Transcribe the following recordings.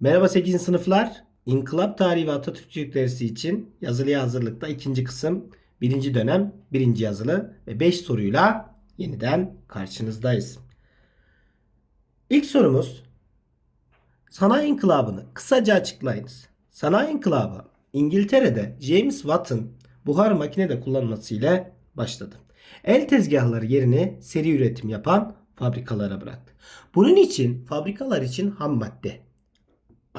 Merhaba 8. sınıflar. İnkılap Tarihi ve Atatürkçülük dersi için yazılıya hazırlıkta ikinci kısım, birinci dönem, birinci yazılı ve 5 soruyla yeniden karşınızdayız. İlk sorumuz Sanayi İnkılabı'nı kısaca açıklayınız. Sanayi İnkılabı İngiltere'de James Watt'ın buhar makinede kullanmasıyla başladı. El tezgahları yerini seri üretim yapan fabrikalara bıraktı. Bunun için fabrikalar için ham madde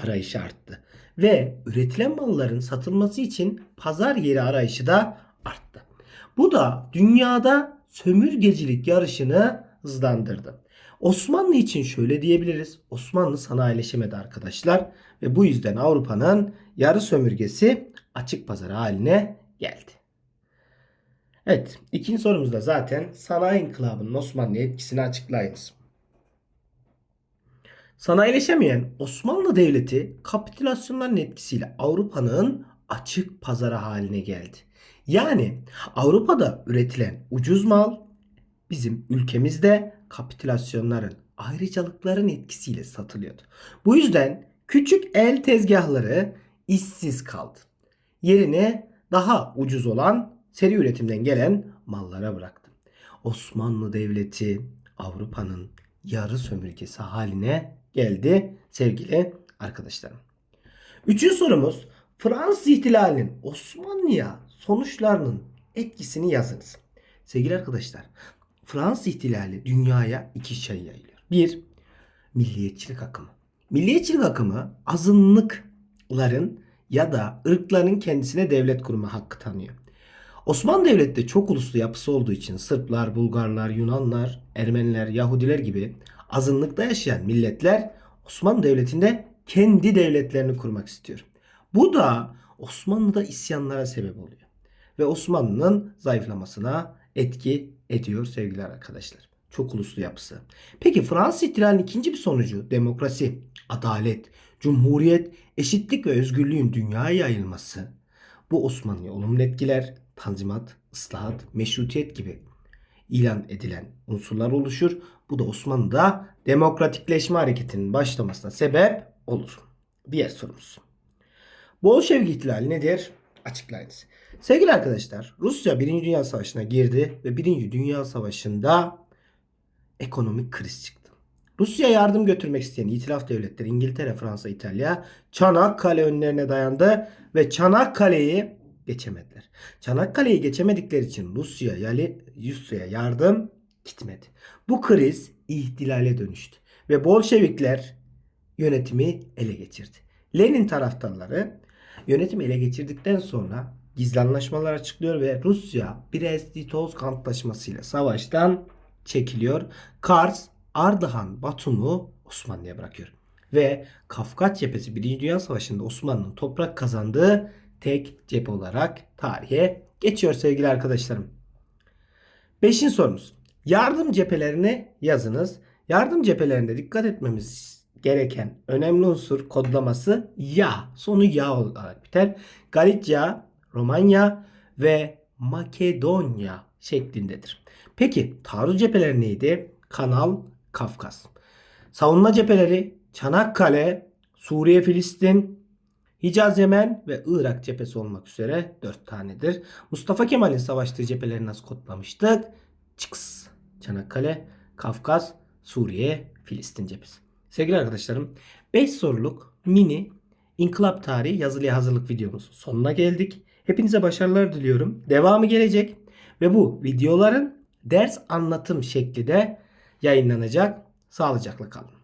arayışı arttı. Ve üretilen malların satılması için pazar yeri arayışı da arttı. Bu da dünyada sömürgecilik yarışını hızlandırdı. Osmanlı için şöyle diyebiliriz. Osmanlı sanayileşemedi arkadaşlar ve bu yüzden Avrupa'nın yarı sömürgesi açık pazar haline geldi. Evet, ikinci sorumuzda zaten sanayi inkılabının Osmanlı'ya etkisini açıklayınız. Sanayileşemeyen Osmanlı Devleti kapitülasyonların etkisiyle Avrupa'nın açık pazarı haline geldi. Yani Avrupa'da üretilen ucuz mal bizim ülkemizde kapitülasyonların, ayrıcalıkların etkisiyle satılıyordu. Bu yüzden küçük el tezgahları işsiz kaldı. Yerine daha ucuz olan seri üretimden gelen mallara bıraktı. Osmanlı Devleti Avrupa'nın yarı sömürgesi haline geldi sevgili arkadaşlarım. Üçüncü sorumuz Fransız ihtilalinin Osmanlı'ya sonuçlarının etkisini yazınız. Sevgili arkadaşlar Fransız ihtilali dünyaya iki şey yayılıyor. Bir, milliyetçilik akımı. Milliyetçilik akımı azınlıkların ya da ırkların kendisine devlet kurma hakkı tanıyor. Osmanlı Devleti'de çok uluslu yapısı olduğu için Sırplar, Bulgarlar, Yunanlar, Ermeniler, Yahudiler gibi azınlıkta yaşayan milletler Osmanlı Devleti'nde kendi devletlerini kurmak istiyor. Bu da Osmanlı'da isyanlara sebep oluyor. Ve Osmanlı'nın zayıflamasına etki ediyor sevgili arkadaşlar. Çok uluslu yapısı. Peki Fransız ihtilalinin ikinci bir sonucu demokrasi, adalet, cumhuriyet, eşitlik ve özgürlüğün dünyaya yayılması. Bu Osmanlı'ya olumlu etkiler, tanzimat, ıslahat, meşrutiyet gibi ilan edilen unsurlar oluşur. Bu da Osmanlı'da demokratikleşme hareketinin başlamasına sebep olur. Diğer sorumuz. Bolşevik ihtilali nedir? Açıklayınız. Sevgili arkadaşlar, Rusya 1. Dünya Savaşı'na girdi ve 1. Dünya Savaşı'nda ekonomik kriz çıktı. Rusya'ya yardım götürmek isteyen itilaf devletleri İngiltere, Fransa, İtalya Çanakkale önlerine dayandı ve Çanakkale'yi geçemediler. Çanakkale'yi geçemedikleri için Rusya yani Rusya'ya yardım gitmedi. Bu kriz ihtilale dönüştü ve Bolşevikler yönetimi ele geçirdi. Lenin taraftarları yönetimi ele geçirdikten sonra gizli anlaşmalar açıklıyor ve Rusya Brest-Litovsk Antlaşması'yla savaştan çekiliyor. Kars, Ardahan, Batum'u Osmanlı'ya bırakıyor. Ve Kafkas cephesi 1. Dünya Savaşı'nda Osmanlı'nın toprak kazandığı tek cephe olarak tarihe geçiyor sevgili arkadaşlarım. Beşinci sorumuz. Yardım cephelerini yazınız. Yardım cephelerinde dikkat etmemiz gereken önemli unsur kodlaması ya. Sonu ya olarak biter. Galicia, Romanya ve Makedonya şeklindedir. Peki taarruz cepheleri neydi? Kanal, Kafkas. Savunma cepheleri Çanakkale, Suriye, Filistin, Hicaz, Yemen ve Irak cephesi olmak üzere 4 tanedir. Mustafa Kemal'in savaştığı cepheleri nasıl kodlamıştık? Çıks. Çanakkale, Kafkas, Suriye, Filistin cephesi. Sevgili arkadaşlarım 5 soruluk mini İnkılap tarihi yazılıya hazırlık videomuz sonuna geldik. Hepinize başarılar diliyorum. Devamı gelecek ve bu videoların ders anlatım şekli de yayınlanacak. Sağlıcakla kalın.